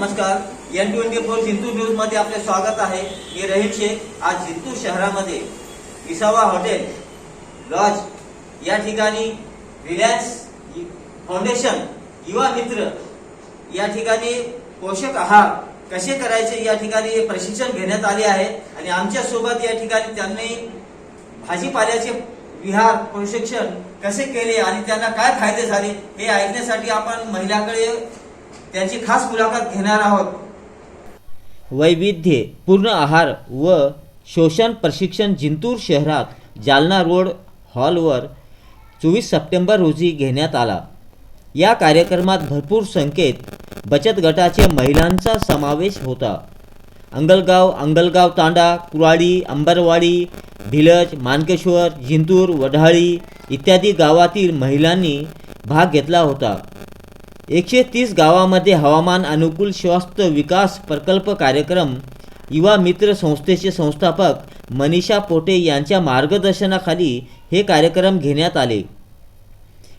नमस्कार. N twenty four Jintur न्यूजमध्ये आपले स्वागत आहे. मी रहीम शेख. आज जिंतूर शहरामध्ये इसावा हॉटेल लॉज या ठिकाणी रिलायन्स फाउंडेशन युवा मित्र या ठिकाणी पोषक आहार कसे करायचे या ठिकाणी प्रशिक्षण घेण्यात आले आहे. आणि आमच्यासोबत या ठिकाणी त्यांनी भाजीपाल्याचे विहार प्रशिक्षण कसे केले आणि त्यांना काय फायदे झाले हे ऐकण्यासाठी आपण महिलाकडे त्यांची खास मुलाखत घेणार आहोत. वैविध्य पूर्ण आहार व शोषण प्रशिक्षण जिंतूर शहरात जालना रोड हॉलवर चोवीस सप्टेंबर रोजी घेण्यात आला. या कार्यक्रमात भरपूर संख्येत बचत गटाचे महिलांचा समावेश होता. अंगलगाव अंगलगाव तांडा कुराडी अंबरवाडी भिलज मानकेश्वर जिंतूर वढाळी इत्यादी गावातील महिलांनी भाग घेतला होता. एकशे तीस गावामध्ये हवामान अनुकूल स्वास्थ्य विकास प्रकल्प कार्यक्रम युवा मित्र संस्थेचे संस्थापक मनीषा पोटे यांच्या मार्गदर्शनाखाली हे कार्यक्रम घेण्यात आले.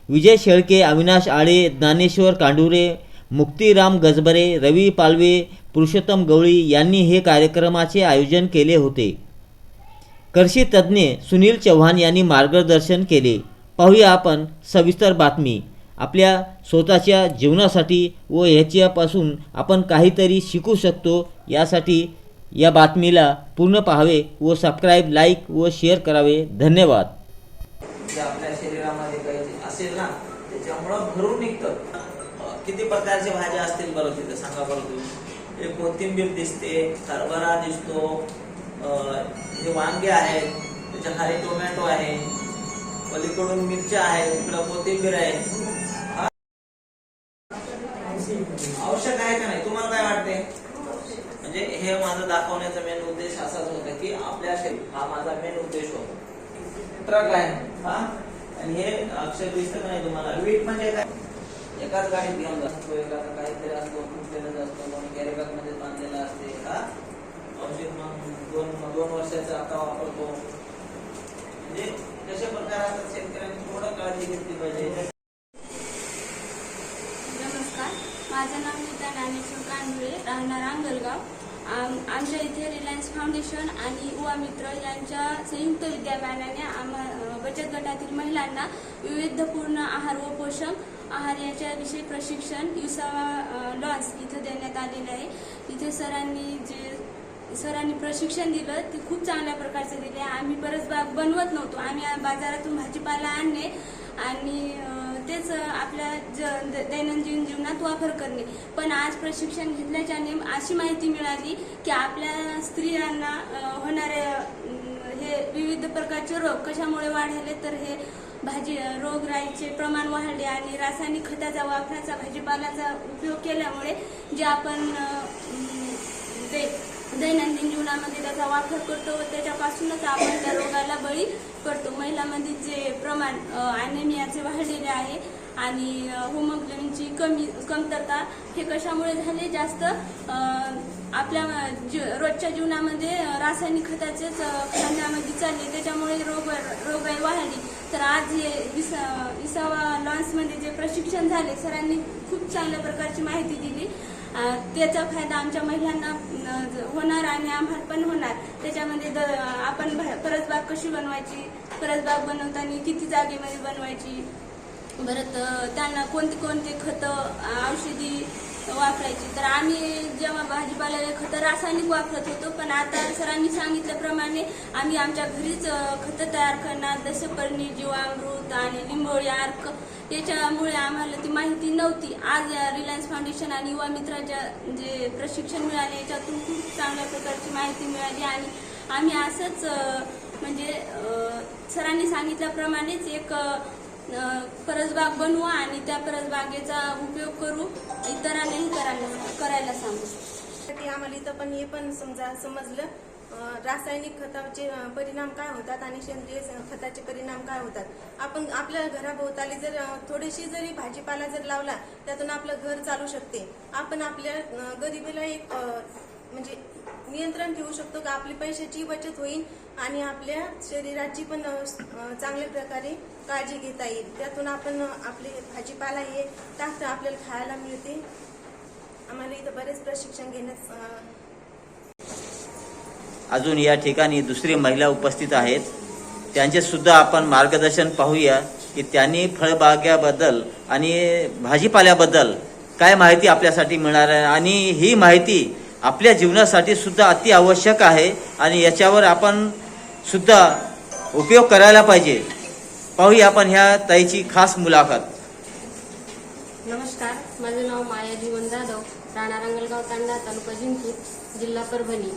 विजय शेळके अविनाश आळे ज्ञानेश्वर कांडुरे मुक्तिराम गजबरे रवी पालवे पुरुषोत्तम गवळी यांनी हे कार्यक्रमाचे आयोजन केले होते. कृषी तज्ज्ञ सुनील चव्हाण यांनी मार्गदर्शन केले. पाहूया आपण सविस्तर बातमी. आपल्या स्वतःच्या जीवनासाठी व ह्याच्यापासून आपण काहीतरी शिकू शकतो यासाठी या बातमीला पूर्ण पाहावे व सबस्क्राईब लाईक व शेअर करावे. धन्यवाद. आपल्या शरीरामध्ये काही असेल ना त्याच्यामुळं भरून निघतं. किती प्रकारच्या भाज्या असतील बरं तिथं? सांगा बरं तुम्ही. एक कोथिंबीर दिसते हरभरा दिसतो हे वांगे आहेत त्याच्याखाली टोमॅटो आहे पलीकडून मिरच्या आहेत तिकडं कोथिंबीर आहे हा? आवश्यक आहे का नाही तुम्हाला काय वाटते म्हणजे हे माझं दाखवण्याचा मेन उद्देश असाच होता की आपल्या शरीर हा माझा मेन उद्देश होता. ट्रक आहे हा? आणि हे अक्षर दिसत नाही तुम्हाला? वीट म्हणजे काय? एकाच गाडीत घेऊन जातो. एकाचा काहीतरी असतो फुटलेला असतो. कोणी कॅरीबॅगमध्ये बांधलेला असते. हा? औषध मग दोन दोन वर्षाचा आता वापरतो. म्हणजे कशा प्रकारे आता शेतकऱ्यांनी थोडं काळजी घेतली पाहिजे? नमस्कार. माझं नाव नीता ज्ञानेश्वर कांबळे राहणार अंगलगाव आम आमच्या इथे रिलायन्स फाउंडेशन आणि युवा मित्र यांच्या संयुक्त विद्यमानाने आम्हा बचत गटातील महिलांना विविधपूर्ण आहार व पोषण आहार याच्याविषयी प्रशिक्षण युसावा लॉन्स इथं देण्यात आलेलं आहे. इथे सरांनी जे सरांनी प्रशिक्षण दिलं ते खूप चांगल्या प्रकारचं दिले आम्ही बरंच बाग बनवत नव्हतो. आम्ही बाजारातून भाजीपाला आणणे आणि तेच आपल्या ज द- दैनंदिन जीवनात वापर करणे. पण आज प्रशिक्षण घेतल्याच्याने अशी माहिती मिळाली की आपल्या स्त्रियांना होणारे हे विविध प्रकारचे रोग कशामुळे वाढले तर हे भाजी रोगराईचे प्रमाण वाढले आणि रासायनिक खताचा वापराचा भाजीपाल्याचा उपयोग केल्यामुळे जे आपण ते दैनंदिन जीवनामध्ये त्याचा वापर करतो व त्याच्यापासूनच आपण त्या रोगाला बळी पडतो. महिलांमध्ये जे प्रमाण ॲनेमियाचे वाढलेले आहे आणि होमोग्लोबिनची कमी कमतरता हे कशामुळे झाले? जास्त आपल्या जी- रोजच्या जीवनामध्ये रासायनिक खताचेच खाण्यामध्ये चालले. त्याच्यामुळे रोग रोगाई वाढली. तर आज हे इस इसावा लॉन्समध्ये जे प्रशिक्षण झाले सरांनी खूप चांगल्या प्रकारची माहिती दिली. त्याचा फायदा आमच्या महिलांना होणार आणि आम्हाला पण होणार. त्याच्यामध्ये द आपण परसबाग कशी बनवायची परसबाग बनवताना किती जागेमध्ये बनवायची परत त्यांना कोणते कोणते खतं औषधी वापरायची. तर आम्ही जेव्हा भाजीपाल्याला खतं रासायनिक वापरत होतो पण आता सरांनी सांगितल्याप्रमाणे आम्ही आमच्या घरीच खतं तयार करणार. जसं पर्णी जीवामृत आणि लिंबोळी अर्क याच्यामुळे आम्हाला ती माहिती नव्हती. आज या रिलायन्स फाउंडेशन आणि युवा मित्राच्या जे प्रशिक्षण मिळाले याच्यातून खूप चांगल्या प्रकारची माहिती मिळाली आणि आम्ही असंच म्हणजे सरांनी सांगितल्याप्रमाणेच एक परसबाग बनवू आणि त्या परसबागेचा उपयोग करू. इतरांनाही करायला सांगू. आम्हाला इथं पण हे पण समजा समजलं. रासायनिक खताचे परिणाम काय होतात आणि सेंद्रिय खताचे परिणाम काय होतात? आपण आपल्या घराभोवताली जर थोडीशी जरी भाजीपाला जर लावला त्यातून आपलं घर चालू शकते. आपण आपल्या गरिबीला एक म्हणजे नियंत्रण ठेवू शकतो का? आपली पैशाची बचत होईल आणि आपल्या शरीराची पण चांगल्या प्रकारे काळजी घेता येईल. त्यातून आपण आपली आपले भाजीपाला हे टाकतं आपल्याला खायला मिळते. आम्हाला इथं बरेच प्रशिक्षण घेण्यास अजून या ठिकाणी दुसरी महिला उपस्थित आहेत. त्यांचे सुद्धा आपण मार्गदर्शन पाहूया की त्यांनी फळबाग्याबद्दल आणि भाजीपाल्याबद्दल काय माहिती आपल्यासाठी मिळणार आहे. आणि ही माहिती आपल्या जीवनासाठी सुद्धा अति आवश्यक आहे आणि याच्यावर आपण सुद्धा उपयोग करायला पाहिजे. पाहूया आपण ह्या ताईची खास मुलाखत. नमस्कार माझं नाव माया जीवन जाधव राणा रंगलगाव तांडा तालुका जिंतूर जिल्हा परभणी.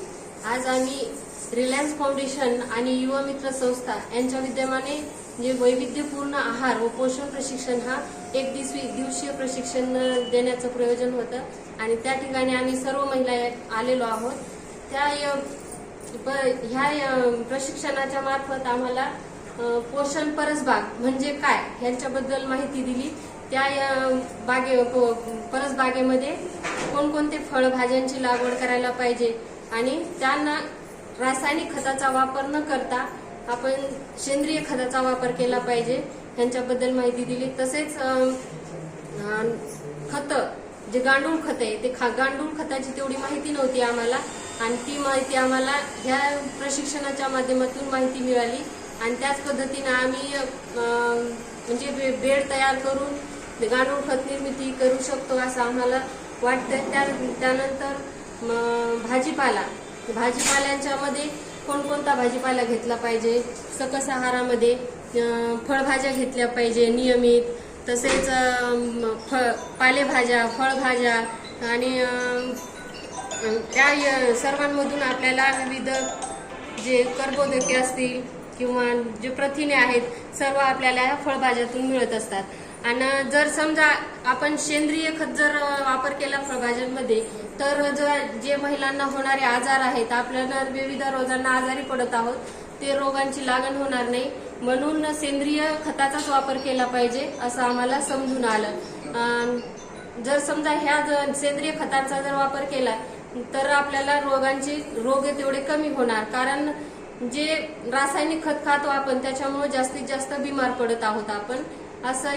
आज आम्ही रिलायन्स फाउंडेशन आणि युवा मित्र संस्था यांच्या विद्यमाने जे वैविध्यपूर्ण आहार व पोषण प्रशिक्षण हा एक दिवसीय प्रशिक्षण देण्याचं प्रयोजन होतं. आणि त्या ठिकाणी आम्ही सर्व महिला या- आलेलो आहोत. त्या ह्या प्रशिक्षणाच्या मार्फत आम्हाला पोषण परसबाग म्हणजे काय ह्यांच्याबद्दल माहिती दिली. त्या अ, बागे प- परसबागेमध्ये कोणकोणते फळभाज्यांची लागवड करायला पाहिजे आणि त्यांना रासायनिक खताचा वापर न करता आपण सेंद्रिय खताचा वापर केला पाहिजे. ह्यांच्याबद्दल माहिती दिली. तसेच खत खतं जे गांडूळ खत आहे ते खा गांडूळ खताची तेवढी माहिती नव्हती आम्हाला. आणि ती माहिती आम्हाला ह्या प्रशिक्षणाच्या माध्यमातून माहिती मिळाली. आणि त्याच पद्धतीनं आम्ही म्हणजे बे- बेड तयार करून ते गांडूळ खत निर्मिती करू शकतो असं आम्हाला वाटतं त्या त्यानंतर भाजीपाला. भाजीपाल्यांच्या मध्ये कोणकोणता भाजीपाला घेतला पाहिजे? सकस आहारामध्ये फळभाज्या घेतल्या पाहिजे नियमित. तसेच फळ पालेभाज्या फळभाज्या आणि त्या य- सर्वांमधून आपल्याला विविध जे कर्बोदके असतील किंवा जे प्रथिने आहेत सर्व आपल्याला फळभाज्यातून मिळत असतात. आणि जर समजा आपण सेंद्रिय खत जर वापर केला फळभाज्यांमध्ये तर जे महिलांना होणारे आजार आहेत आपल्याला विविध रोगांना आजारी पडत आहोत ते रोगांची लागण होणार नाही. म्हणून सेंद्रिय खताचाच वापर केला पाहिजे असं आम्हाला समजून आलं. जर समजा ह्या जर सेंद्रिय खतांचा जर वापर केला तर आपल्याला रोगांचे रोग तेवढे कमी होणार. कारण जे रासायनिक खत खातो आपण त्याच्यामुळे जास्तीत जास्त बिमार पडत आहोत आपण. 朝